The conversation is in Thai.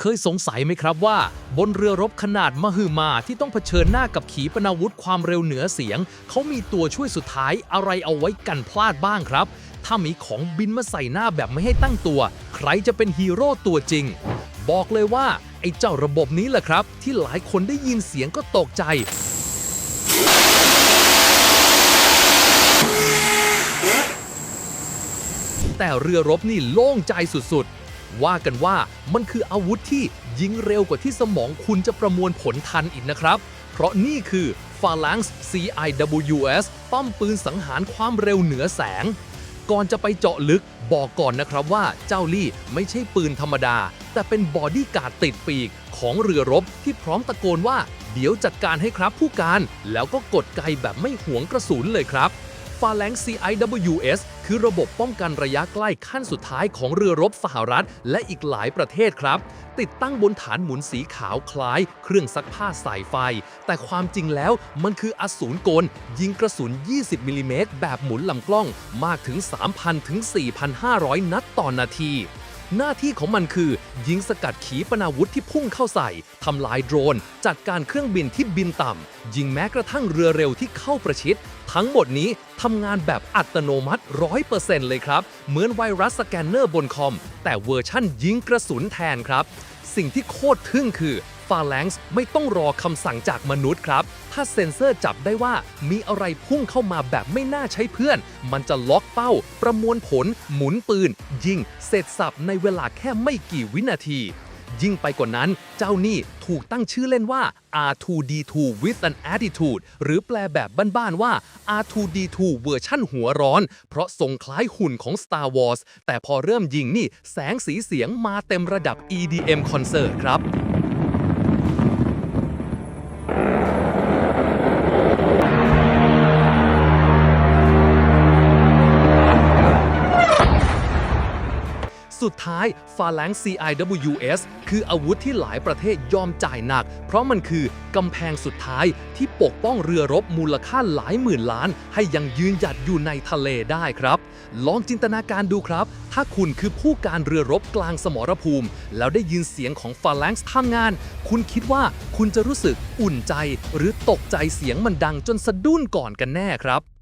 เคยสงสัยไหมครับว่า บนเรือรบขนาดมหึมาที่ต้องเผชิญหน้ากับขีปนาวุธความเร็วเหนือเสียง เขามีตัวช่วยสุดท้ายอะไรเอาไว้กันพลาดบ้างครับ ถ้ามีของบินมาใส่หน้าแบบไม่ให้ตั้งตัว ใครจะเป็นฮีโร่ตัวจริง บอกเลยว่า ไอ้เจ้าระบบนี้แหละครับ ที่หลายคนได้ยินเสียงก็ตกใจแต่เรือรบนี่โล่งใจสุด ว่ากันว่ามันคืออาวุธที่ยิงเร็วกว่าที่สมองคุณจะประมวลผลทันอีกนะครับ เพราะนี่คือ Phalanx CIWS ป้อมปืนสังหารความเร็วเหนือแสง ก่อนจะไปเจาะลึกบอกก่อนนะครับว่าเจ้าลี่ไม่ใช่ปืนธรรมดา แต่เป็นบอดี้การ์ดติดปีกของเรือรบที่พร้อมตะโกนว่า เดี๋ยวจัดการให้ครับผู้การ แล้วก็กดไกแบบไม่หวงกระสุนเลยครับ f a l a n x CIWS คือระบบป้องกันระยะใกล้ขั้นสุดท้ายของเรือรบสหรัฐ และอีกหลายประเทศครับ ติดตั้งบนฐานหมุนสีขาวคล้าย เครื่องซักผ้าสายไฟ แต่ความจริงแล้วมันคืออสูรกล ยิงกระสุน 20มิลลิเมตรแบบหมุนลำกล้องมากถึง 3,000ถึง4,500 นัดต่อนนาที หน้าที่ของมันคือ ยิงสกัดขีปนาวุธที่พุ่งเข้าใส่ทำลายโดรน จัดการเครื่องบินที่บินต่ำ ยิงแม้กระทั่งเรือเร็วที่เข้าประชิด ทั้งหมดนี้ทำงานแบบอัตโนมัติ 100%เลยครับ เหมือนไวรัสสแกนเนอร์บนคอม แต่เวอร์ชั่นยิงกระสุนแทนครับ สิ่งที่โคตรทึ่งคือ f a l a n x ไม่ต้องรอคำสั่งจากมนุษย์ครับ ถ้าเซ็นเซอร์จับได้ว่ามีอะไรพุ่งเข้ามาแบบไม่น่าใช้เพื่อน มันจะล็อกเป้า ประมวลผล หมุนปืน ยิง เสร็จสับในเวลาแค่ไม่กี่วินาทียิ่งไปกว่านั้น เจ้านี่ถูกตั้งชื่อเล่นว่า R2D2 with an attitude หรือแปลแบบบ้านๆว่า R2D2 เวอร์ชั่นหัวร้อน เพราะทรงคล้ายหุ่นของ Star Wars แต่พอเริ่มยิงนี่ แสงสีเสียงมาเต็มระดับ EDM Concert ครับ สุดท้าย Phalanx CIWS คืออาวุธที่หลายประเทศยอมจ่ายหนัก เพราะมันคือกำแพงสุดท้ายที่ปกป้องเรือรบมูลค่าหลายหมื่นล้าน ให้ยังยืนหยัดอยู่ในทะเลได้ครับ ลองจินตนาการดูครับ ถ้าคุณคือผู้การเรือรบกลางสมรภูมิ แล้วได้ยินเสียงของ Phalanx ทำงาน คุณคิดว่าคุณจะรู้สึกอุ่นใจ หรือตกใจเสียงมันดังจนสะดุ้นก่อนกันแน่ครับ